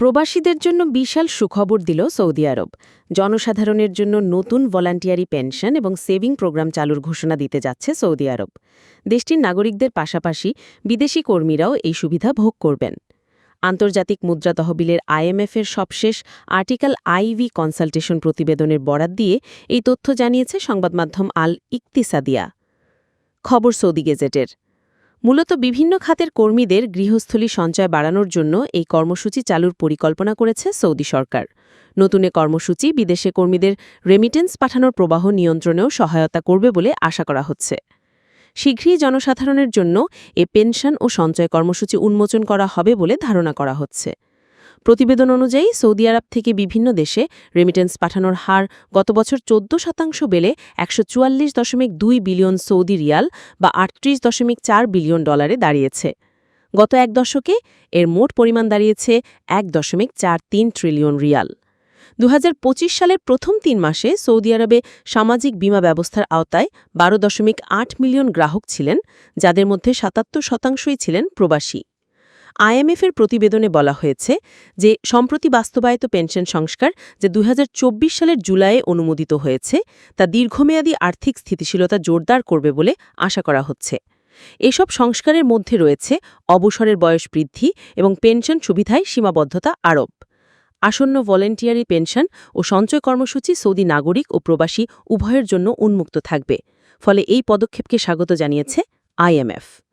প্রবাসীদের জন্য বিশাল সুখবর দিল সৌদি আরব। জনসাধারণের জন্য নতুন ভলান্টিয়ারি পেনশন এবং সেভিং প্রোগ্রাম চালুর ঘোষণা দিতে যাচ্ছে সৌদি আরব। দেশটির নাগরিকদের পাশাপাশি বিদেশি কর্মীরাও এই সুবিধা ভোগ করবেন। আন্তর্জাতিক মুদ্রা তহবিলের আইএমএফের সবশেষ আর্টিকেল আইভি কনসালটেশন প্রতিবেদনের বরাত দিয়ে এই তথ্য জানিয়েছে সংবাদমাধ্যম আল ইকতিসাদিয়া খবর সৌদি গেজেটের। মূলত বিভিন্ন খাতের কর্মীদের গৃহস্থলী সঞ্চয় বাড়ানোর জন্য এই কর্মসূচি চালুর পরিকল্পনা করেছে সৌদি সরকার। নতুন এ কর্মসূচি বিদেশে কর্মীদের রেমিটেন্স পাঠানোর প্রবাহ নিয়ন্ত্রণেও সহায়তা করবে বলে আশা করা হচ্ছে। শীঘ্রই জনসাধারণের জন্য এ পেনশন ও সঞ্চয় কর্মসূচি উন্মোচন করা হবে বলে ধারণা করা হচ্ছে। প্রতিবেদন অনুযায়ী সৌদি আরব থেকে বিভিন্ন দেশে রেমিটেন্স পাঠানোর হার গত বছর চোদ্দ শতাংশ বেড়ে একশো চুয়াল্লিশ দশমিক দুই বিলিয়ন সৌদি রিয়াল বা আটত্রিশ দশমিক চার বিলিয়ন ডলারে দাঁড়িয়েছে। গত এক দশকে এর মোট পরিমাণ দাঁড়িয়েছে এক দশমিক চার তিন ট্রিলিয়ন রিয়াল। দু হাজার পঁচিশ সালের প্রথম তিন মাসে সৌদি আরবে সামাজিক বীমা ব্যবস্থার আওতায় বারো দশমিক আট মিলিয়ন গ্রাহক ছিলেন, যাদের মধ্যে সাতাত্তর শতাংশই ছিলেন প্রবাসী। আইএমএফের প্রতিবেদনে বলা হয়েছে যে, সম্প্রতি বাস্তবায়িত পেনশন সংস্কার যে দু হাজার চব্বিশ সালের জুলাইয়ে অনুমোদিত হয়েছে, তা দীর্ঘমেয়াদী আর্থিক স্থিতিশীলতা জোরদার করবে বলে আশা করা হচ্ছে। এসব সংস্কারের মধ্যে রয়েছে অবসরের বয়স বৃদ্ধি এবং পেনশন সুবিধায় সীমাবদ্ধতা আরোপ। আসন্ন ভলেন্টিয়ারি পেনশন ও সঞ্চয় কর্মসূচি সৌদি নাগরিক ও প্রবাসী উভয়ের জন্য উন্মুক্ত থাকবে। ফলে এই পদক্ষেপকে স্বাগত জানিয়েছে আইএমএফ।